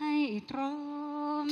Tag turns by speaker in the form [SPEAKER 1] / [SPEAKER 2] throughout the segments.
[SPEAKER 1] ให้ตรง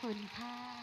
[SPEAKER 1] คุณค่ะ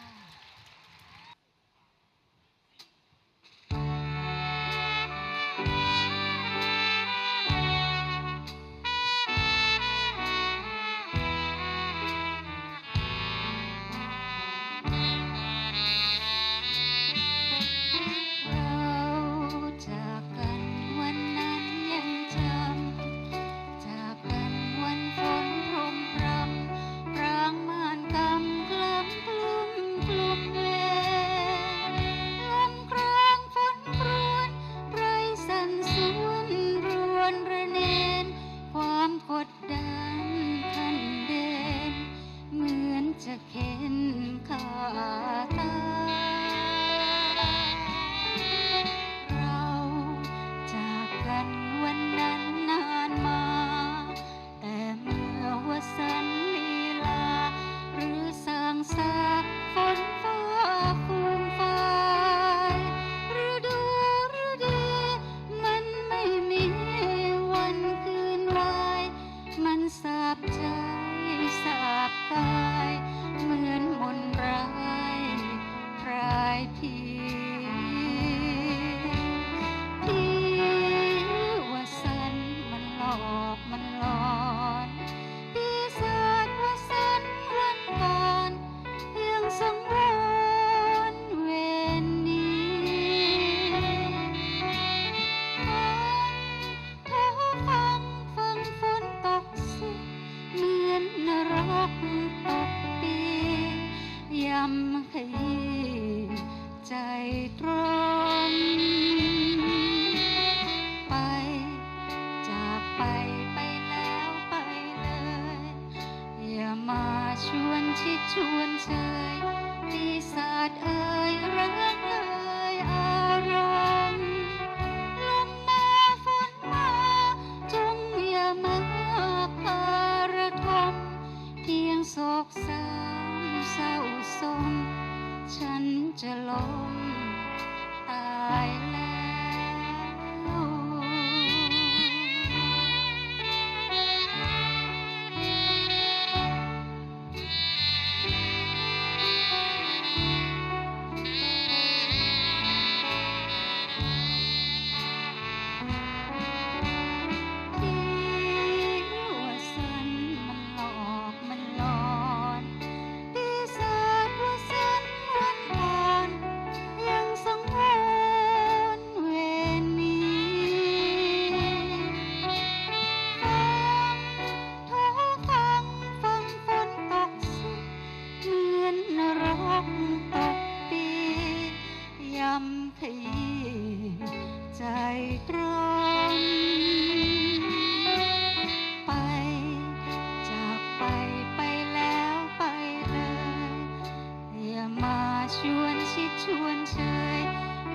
[SPEAKER 1] ใจ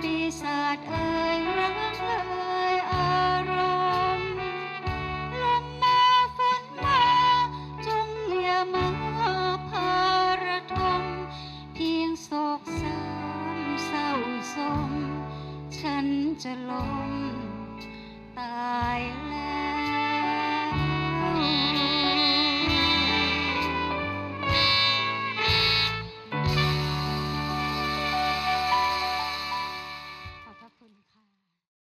[SPEAKER 1] ปีศาจเอ่ยรังเอยอารมณ์ลมมาฝนมา จงเลียมาพาระเพียงโศกสามเศร้าสม ฉันจะลง